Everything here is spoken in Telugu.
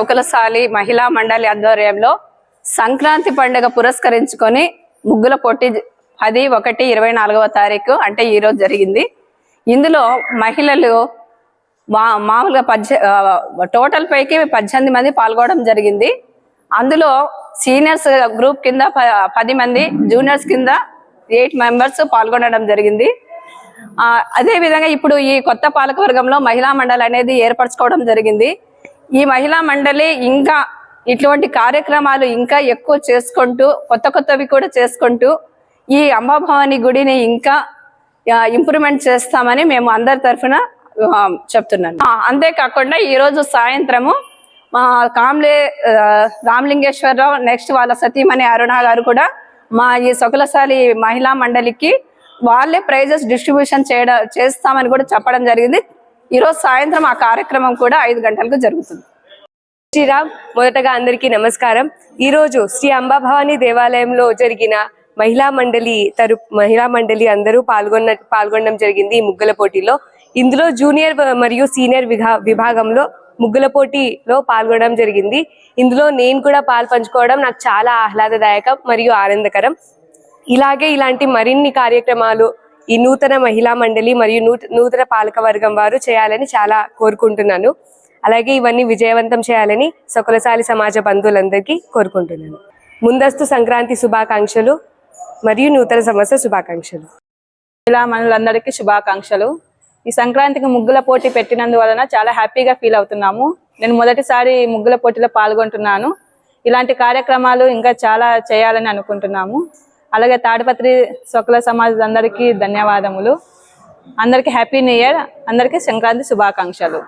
శుకలసాలి మహిళా మండలి ఆధ్వర్యంలో సంక్రాంతి పండుగ పురస్కరించుకొని ముగ్గుల పోటీ పది ఒకటి ఇరవై నాలుగవ తారీఖు అంటే ఈరోజు జరిగింది. ఇందులో మహిళలు మా మామూలుగా పద్దె టోటల్ పైకి పద్దెనిమిది మంది పాల్గొనడం జరిగింది. అందులో సీనియర్స్ గ్రూప్ కింద ప- పది మంది జూనియర్స్ కింద ఎయిట్ మెంబర్స్ పాల్గొనడం జరిగింది. అదేవిధంగా అదే విధంగా ఇప్పుడు ఈ కొత్త పాలకవర్గంలో మహిళా మండలి అనేది ఏర్పరచుకోవడం జరిగింది. ఈ మహిళా మండలి ఇంకా ఇటువంటి కార్యక్రమాలు ఇంకా ఎక్కువ చేసుకుంటూ కొత్త కొత్తవి కూడా చేసుకుంటూ ఈ అంబాభవాని గుడిని ఇంకా ఇంప్రూవ్మెంట్ చేస్తామని మేము అందరి తరఫున చెప్తున్నాను. అంతేకాకుండా ఈరోజు సాయంత్రము మా కామ్లే రామలింగేశ్వరరావు నెక్స్ట్ వాళ్ళ సతీమణి అరుణ గారు కూడా మా ఈ సొకలసాలి మహిళా మండలికి వాళ్ళే ప్రైజెస్ డిస్ట్రిబ్యూషన్ చేయడం చేస్తామని కూడా చెప్పడం జరిగింది. ఈరోజు సాయంత్రం ఆ కార్యక్రమం కూడా ఐదు గంటలకు జరుగుతుంది. శ్రీరామ్ మొదటగా అందరికీ నమస్కారం. ఈ రోజు శ్రీ అంబాభవాని దేవాలయంలో జరిగిన మహిళా మండలి తరు మహిళా మండలి అందరూ పాల్గొన్న పాల్గొనడం జరిగింది ఈ ముగ్గుల పోటీలో. ఇందులో జూనియర్ మరియు సీనియర్ విభా విభాగంలో ముగ్గుల పోటీలో పాల్గొనడం జరిగింది. ఇందులో నేను కూడా పాలు పంచుకోవడం నాకు చాలా ఆహ్లాదదాయకం మరియు ఆనందకరం. ఇలాగే ఇలాంటి మరిన్ని కార్యక్రమాలు ఈ నూతన మహిళా మండలి మరియు నూతన పాలక వర్గం వారు చేయాలని చాలా కోరుకుంటున్నాను. అలాగే ఇవన్నీ విజయవంతం చేయాలని సొకలసాలి సమాజ బంధువులందరికీ కోరుకుంటున్నాను. ముందస్తు సంక్రాంతి శుభాకాంక్షలు మరియు నూతన సంవత్సర శుభాకాంక్షలు. మహిళా మనులందరికీ శుభాకాంక్షలు. ఈ సంక్రాంతికి ముగ్గుల పోటీ పెట్టినందువలన చాలా హ్యాపీగా ఫీల్ అవుతున్నాము. నేను మొదటిసారి ముగ్గుల పోటీలో పాల్గొంటున్నాను. ఇలాంటి కార్యక్రమాలు ఇంకా చాలా చేయాలని అనుకుంటున్నాము. అలాగే తాడిపత్రి సొక్కల సమాజం అందరికీ ధన్యవాదములు. అందరికీ హ్యాపీ న్యూ ఇయర్. అందరికీ సంక్రాంతి శుభాకాంక్షలు.